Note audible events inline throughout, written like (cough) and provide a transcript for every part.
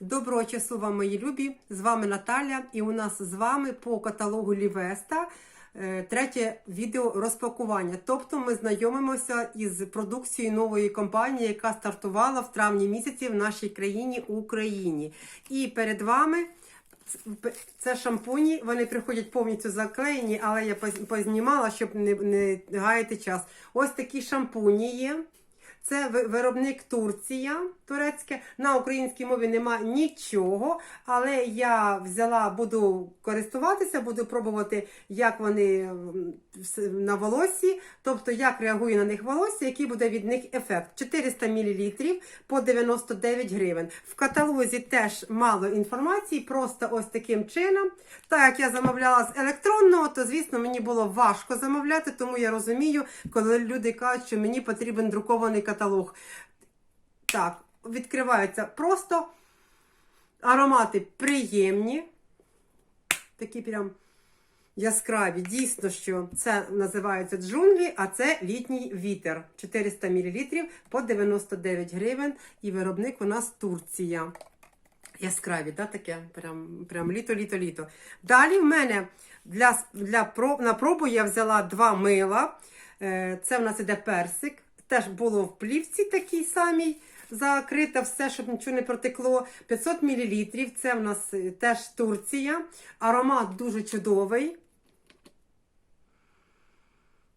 Доброго часу вам, мої любі! З вами Наталя, і у нас з вами по каталогу Лівеста е, третє відео розпакування. Тобто ми знайомимося із продукцією нової компанії, яка стартувала в травні місяці в нашій країні Україні. І перед вами це шампуні, вони приходять повністю заклеєні, але я познімала, щоб не, не гаяти час. Ось такі шампуні є. Це виробник Турція турецьке. На українській мові нема нічого, але я взяла, буду користуватися, буду пробувати, як вони на волосі, тобто як реагує на них волосся, який буде від них ефект. 400 мл по 99 гривень. В каталозі теж мало інформації, просто ось таким чином. Так як я замовляла з електронного, то звісно мені було важко замовляти, тому я розумію, коли люди кажуть, що мені потрібен друкований каталог. Так, відкривається просто аромати приємні, такі прям яскраві. Дійсно, що це називається джунглі, а це літній вітер. 400 мл по 99 гривень. І виробник у нас Турція. Яскраві, да, таке? Прям, прям літо-літо-літо. Далі в мене для, для на пробу я взяла два мила. Е, Це в нас іде персик. Теж було в плівці такій самій. Закрите все, щоб нічого не протекло. 500 мл. Це в нас е, теж Турція. Аромат дуже чудовий.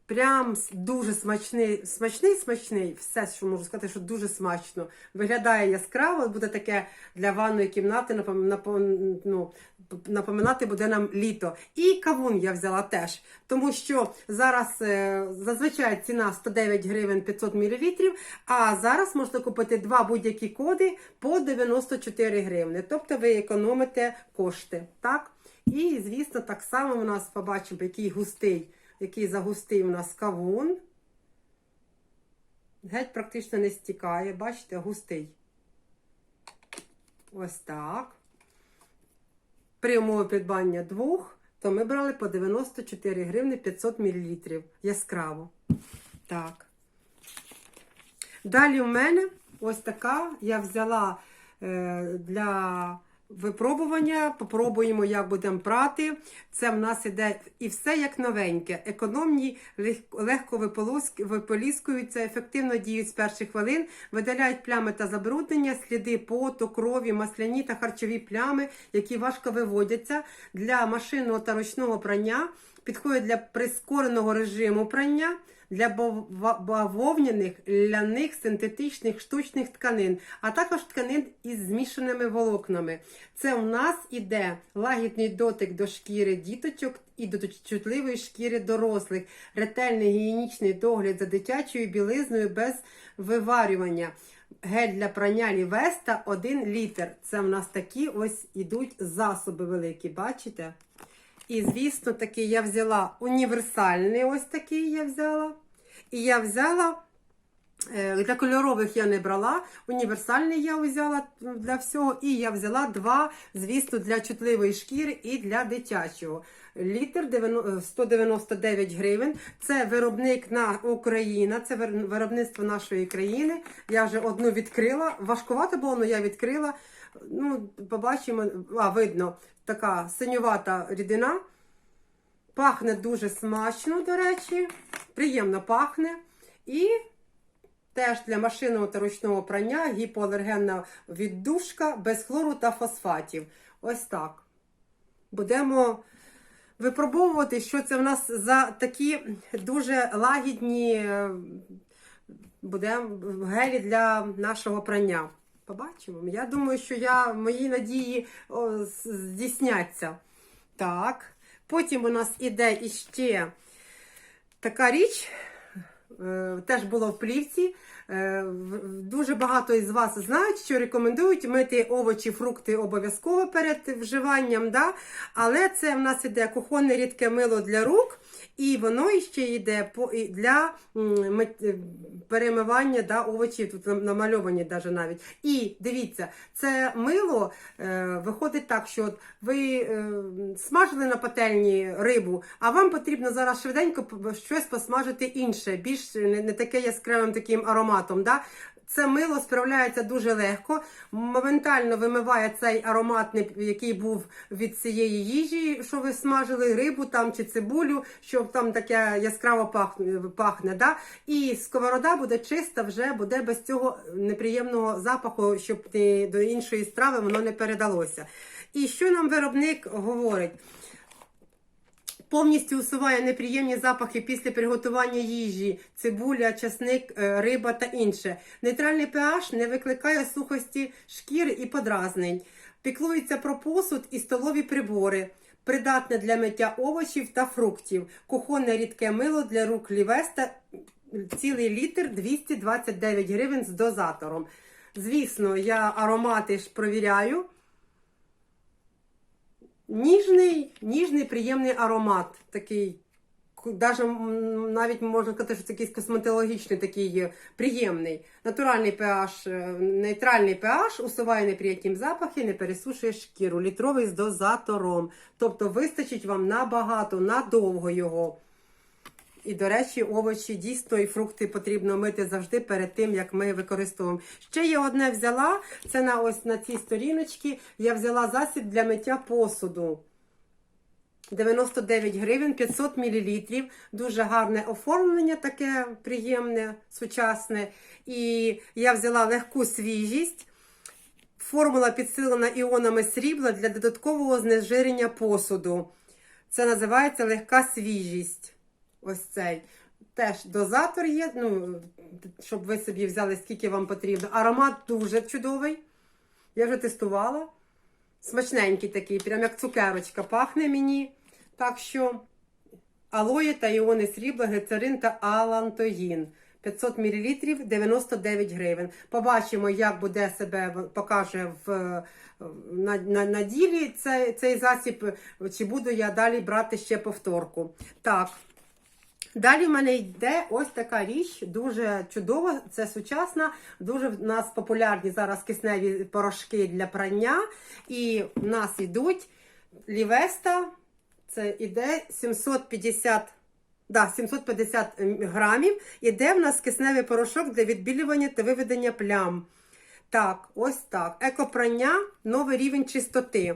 Прям дуже смачний, смачний, смачний. Все, що можу сказати, що дуже смачно. Виглядає яскраво, буде таке для ванної кімнати, напом- ну, напоминати буде нам літо. І кавун я взяла теж, тому що зараз е, зазвичай ціна 109 гривень 500 мл, а зараз можна купити два будь-які коди по 94 гривни. Тобто ви економите кошти. Так? І, звісно, так само у нас побачимо, який густий який загустий у нас кавун. Геть практично не стікає, бачите, густий. Ось так. При умові придбання двох, то ми брали по 94 гривни 500 мл. Яскраво. Так. Далі в мене ось така. Я взяла е, для випробування. Попробуємо, як будемо прати. Це в нас іде і все як новеньке. Економні, лег- легко виполіскуються, ефективно діють з перших хвилин, видаляють плями та забруднення, сліди поту, крові, масляні та харчові плями, які важко виводяться для машинного та ручного прання. Підходять для прискореного режиму прання, для бав- бавовняних, ляних, синтетичних, штучних тканин, а також тканин із змішаними волокнами. Це у нас іде лагідний дотик до шкіри діточок і до чутливої шкіри дорослих, ретельний гігієнічний догляд за дитячою білизною без виварювання. Гель для прання Лівеста 1 літр. Це в нас такі ось ідуть засоби великі, бачите? І, звісно, таки я взяла універсальний ось такий я взяла. І я взяла, е, для кольорових я не брала, універсальний я взяла для всього. І я взяла два, звісно, для чутливої шкіри і для дитячого. Літр 90 199 гривень. Це виробник на Україна, це виробництво нашої країни. Я вже одну відкрила. Важкувато було, але я відкрила. Ну, побачимо, а видно, така синювата рідина. Пахне дуже смачно, до речі, приємно пахне. І теж для машинного та ручного прання гіпоалергенна віддушка без хлору та фосфатів. Ось так. Будемо випробовувати, що це в нас за такі дуже лагідні е, буде гелі для нашого прання. Побачимо. Я думаю, що я, мої надії о, здійсняться. Так. Потім у нас іде іще така річ, е, теж було в плівці. Е, Дуже багато із вас знають, що рекомендують мити овочі, фрукти обов'язково перед вживанням. Да? Але це в нас іде кухонне рідке мило для рук, і воно іще йде для е, перемивання да, овочів, тут намальовані навіть. І дивіться, це мило е, виходить так, що от ви е, смажили на пательні рибу, а вам потрібно зараз швиденько щось посмажити інше, більш не таке яскравим таким ароматом. Да? Це мило справляється дуже легко, моментально вимиває цей аромат, який був від цієї їжі, що ви смажили, рибу там чи цибулю, що там таке яскраво пахне. пахне да? І сковорода буде чиста, вже буде без цього неприємного запаху, щоб до іншої страви воно не передалося. І що нам виробник говорить? Повністю усуває неприємні запахи після приготування їжі, цибуля, часник, е, риба та інше. Нейтральний pH не викликає сухості шкіри і подразнень. Піклується про посуд і столові прибори. Придатне для миття овочів та фруктів. Кухонне рідке мило для рук Лівеста цілий літр 229 гривень з дозатором. Звісно, я аромати ж провіряю. Ніжний, ніжний, приємний аромат. Такий, даже, навіть можна сказати, що це якийсь косметологічний, такий е, приємний. Натуральний pH, е, нейтральний pH усуває неприємні запахи, не пересушує шкіру. Літровий з дозатором. Тобто вистачить вам набагато, надовго його. І, до речі, овочі дійсно і фрукти потрібно мити завжди перед тим, як ми використовуємо. Ще я одне взяла, це на ось на цій сторіночці. Я взяла засіб для миття посуду. 99 гривень, 500 мл. Дуже гарне оформлення, таке приємне, сучасне. І я взяла легку свіжість. Формула підсилена іонами срібла для додаткового знежирення посуду. Це називається легка свіжість. Ось цей. Теж дозатор є, ну, щоб ви собі взяли, скільки вам потрібно. Аромат дуже чудовий. Я вже тестувала. Смачненький такий, прям як цукерочка пахне мені. Так що алоє та іони срібла, глицерин та алантоїн. 500 мл 99 гривень. Побачимо, як буде себе покаже в, на, на, на ділі цей, цей засіб, чи буду я далі брати ще повторку. Так. Далі в мене йде ось така річ, дуже чудова, це сучасна, дуже в нас популярні зараз кисневі порошки для прання. І в нас йдуть Лівеста, це іде 750, да, 750 грамів. Іде в нас кисневий порошок для відбілювання та виведення плям. Так, ось так. Екопрання, новий рівень чистоти.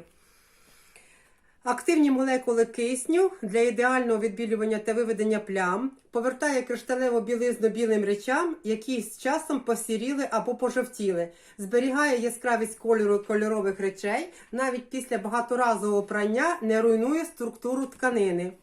Активні молекули кисню для ідеального відбілювання та виведення плям, повертає кришталеву білизну білим речам, які з часом посіріли або пожовтіли, зберігає яскравість кольору кольорових речей, навіть після багаторазового прання не руйнує структуру тканини.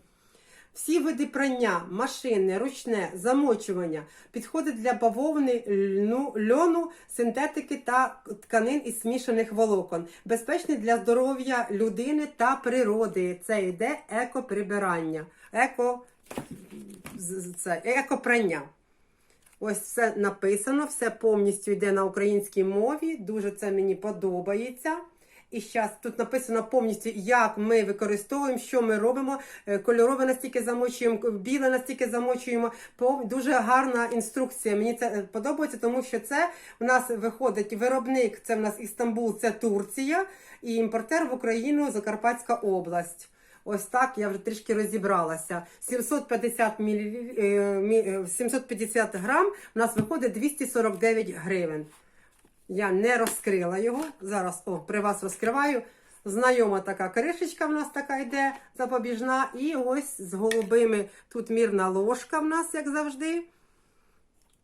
Всі види прання, машинне, ручне, замочування підходять для бавовни, льну, льону, синтетики та тканин із смішаних волокон. Безпечний для здоров'я людини та природи. Це йде екоприбирання, еко, це, екопрання. Ось все написано, все повністю йде на українській мові. Дуже це мені подобається. І зараз тут написано повністю, як ми використовуємо, що ми робимо. Е, Кольорове настільки замочуємо, біле настільки замочуємо. Дуже гарна інструкція. Мені це е, подобається, тому що це у нас виходить виробник. Це в нас Істамбул, це Турція, і імпортер в Україну Закарпатська область. Ось так я вже трішки розібралася. 750 мл, 750 грам у нас виходить 249 гривень. Я не розкрила його. Зараз о, при вас розкриваю. Знайома така кришечка в нас така йде запобіжна. І ось з голубими тут мірна ложка в нас, як завжди.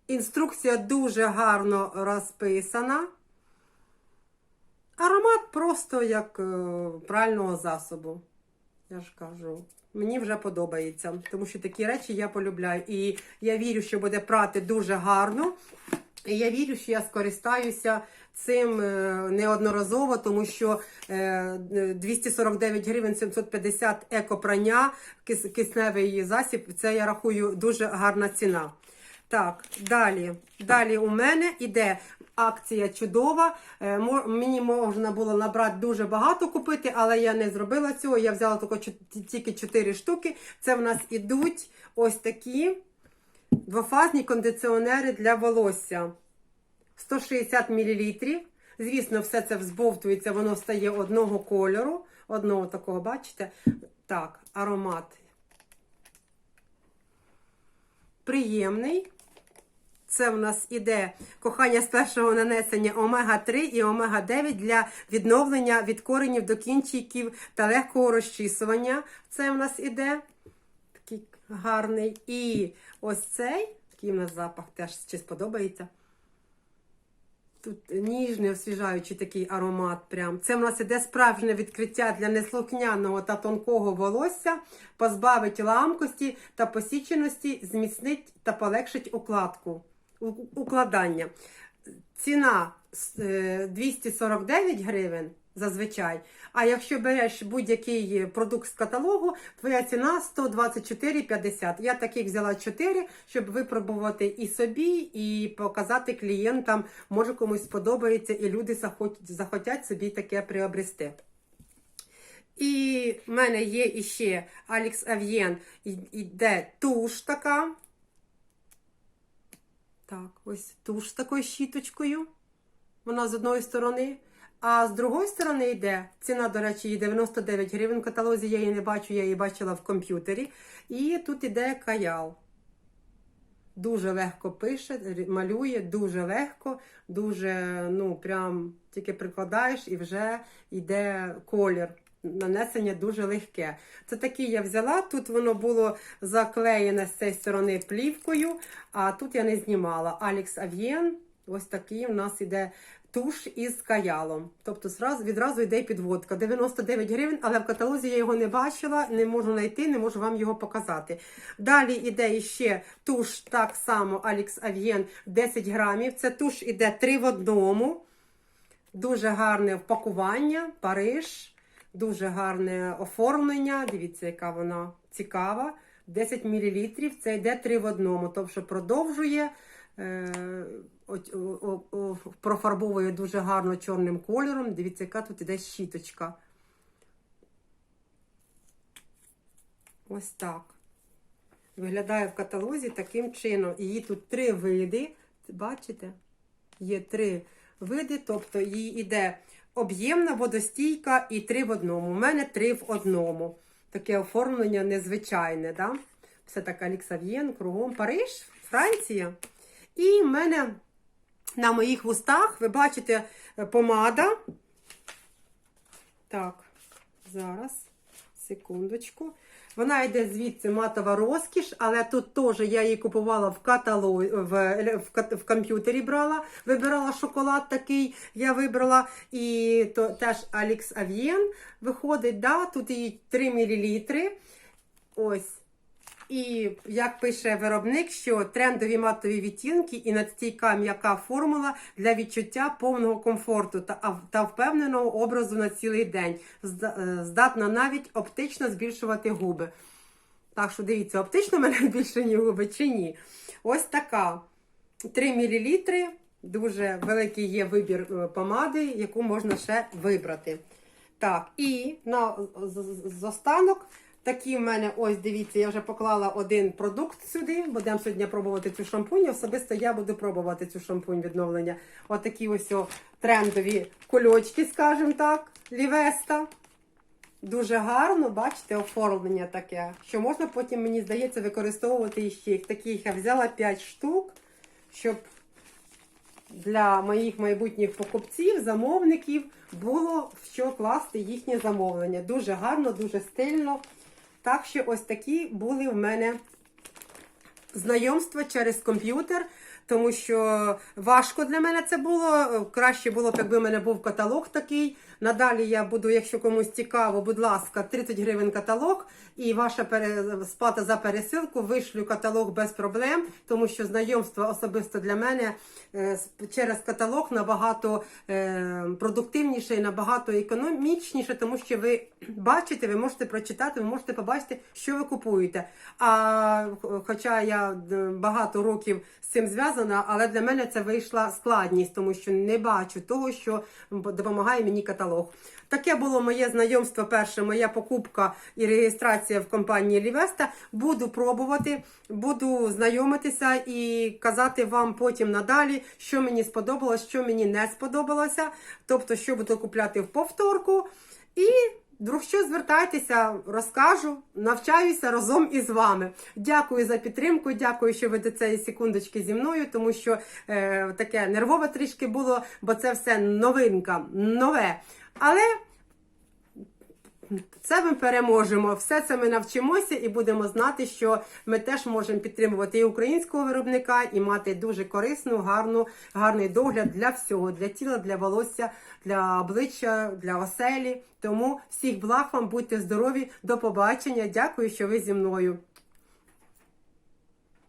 Інструкція дуже гарно розписана. Аромат просто як е, прального засобу. Я ж кажу. Мені вже подобається, тому що такі речі я полюбляю. І я вірю, що буде прати дуже гарно. Я вірю, що я скористаюся цим е, неодноразово, тому що е, 249 гривень 750 екопрання, кис- кисневий засіб, це я рахую дуже гарна ціна. Так, далі. Далі у мене іде акція чудова. Е, Мені можна було набрати дуже багато купити, але я не зробила цього. Я взяла тільки 4 штуки. Це в нас ідуть ось такі двофазні кондиціонери для волосся. 160 мл. Звісно, все це взбовтується, воно стає одного кольору. Одного такого, бачите? Так, аромат. Приємний. Це в нас іде кохання з першого нанесення омега-3 і омега-9 для відновлення від коренів до кінчиків та легкого розчісування. Це в нас іде такий гарний. І ось цей, такий у нас запах теж чи сподобається. Тут ніжний, освіжаючий такий аромат. Прям. Це в нас іде справжнє відкриття для неслухняного та тонкого волосся, позбавить ламкості та посіченості, зміцнить та полегшить укладку, укладання. Ціна е, 249 гривень зазвичай. А якщо береш будь-який продукт з каталогу, твоя ціна 124,50. Я таких взяла 4, щоб випробувати і собі, і показати клієнтам. Може комусь сподобається, і люди захотять, собі таке приобрести. І в мене є іще Alex Avien, іде туш така. Так, ось туш такою щіточкою. Вона з одної сторони. А з другої сторони йде, ціна, до речі, її 99 гривень. В каталозі я її не бачу, я її бачила в комп'ютері. І тут іде каял. Дуже легко пише, малює, дуже легко, дуже, ну, прям тільки прикладаєш і вже йде колір. Нанесення дуже легке. Це такий я взяла. Тут воно було заклеєне з цієї сторони плівкою, а тут я не знімала. Alex Avien, ось такий у нас іде туш із каялом. Тобто відразу йде підводка. 99 гривень, але в каталозі я його не бачила, не можу знайти, не можу вам його показати. Далі йде ще туш так само Alex Avien 10 грамів. Це туш іде 3 в одному. Дуже гарне впакування, Париж, дуже гарне оформлення. Дивіться, яка вона цікава. 10 мл. Це йде 3 в одному. Тобто продовжує, профарбовує дуже гарно чорним кольором. Дивіться, яка тут іде щіточка. Ось так. Виглядає в каталозі таким чином. Її тут три види. Бачите? Є три види, тобто її йде об'ємна, водостійка і три в одному. У мене три в одному. Таке оформлення незвичайне. Да? Все так Аліксав'єн, кругом Париж, Франція. І в мене на моїх вустах, ви бачите, е, помада. Так, зараз, секундочку. Вона йде звідси матова розкіш, але тут теж я її купувала в каталозі, в, в, в комп'ютері брала, вибирала шоколад такий, я вибрала. І то теж Alex Avien виходить, да, тут її 3 мл. Ось. І як пише виробник, що трендові матові відтінки і надстійка м'яка формула для відчуття повного комфорту та, та впевненого образу на цілий день. Е, Здатна навіть оптично збільшувати губи. Так що дивіться, оптично мене (laughs) збільшені губи чи ні. Ось така 3 мл. Дуже великий є вибір е, помади, яку можна ще вибрати. Так, і на з- з- з останок такі в мене, ось дивіться, я вже поклала один продукт сюди. Будемо сьогодні пробувати цю шампунь. Особисто я буду пробувати цю шампунь відновлення. Отакі ось о трендові кульочки, скажімо так, лівеста. Дуже гарно, бачите, оформлення таке, що можна потім, мені здається, використовувати іще їх. Таких я взяла 5 штук, щоб для моїх майбутніх покупців, замовників було в що класти їхнє замовлення. Дуже гарно, дуже стильно. Так що ось такі були в мене знайомства через комп'ютер, тому що важко для мене це було. Краще було б, якби в мене був каталог такий. Надалі я буду, якщо комусь цікаво, будь ласка, 30 гривень каталог, і ваша сплата за пересилку вишлю каталог без проблем, тому що знайомство особисто для мене е, через каталог набагато е, продуктивніше і набагато економічніше, тому що ви бачите, ви можете прочитати, ви можете побачити, що ви купуєте. А хоча я багато років з цим зв'язана, але для мене це вийшла складність, тому що не бачу того, що допомагає мені каталог. Таке було моє знайомство перше, моя покупка і реєстрація в компанії Лівеста. Буду пробувати, буду знайомитися і казати вам потім надалі, що мені сподобалось, що мені не сподобалося. Тобто, що буду купляти в повторку. І Друг що звертайтеся, розкажу, навчаюся разом із вами. Дякую за підтримку, дякую, що ви до цієї секундочки зі мною, тому що е, таке нервове трішки було, бо це все новинка, нове. Але це ми переможемо. Все це ми навчимося і будемо знати, що ми теж можемо підтримувати і українського виробника, і мати дуже корисну, гарну, гарний догляд для всього, для тіла, для волосся, для обличчя, для оселі. Тому всіх благ вам, будьте здорові, до побачення. Дякую, що ви зі мною.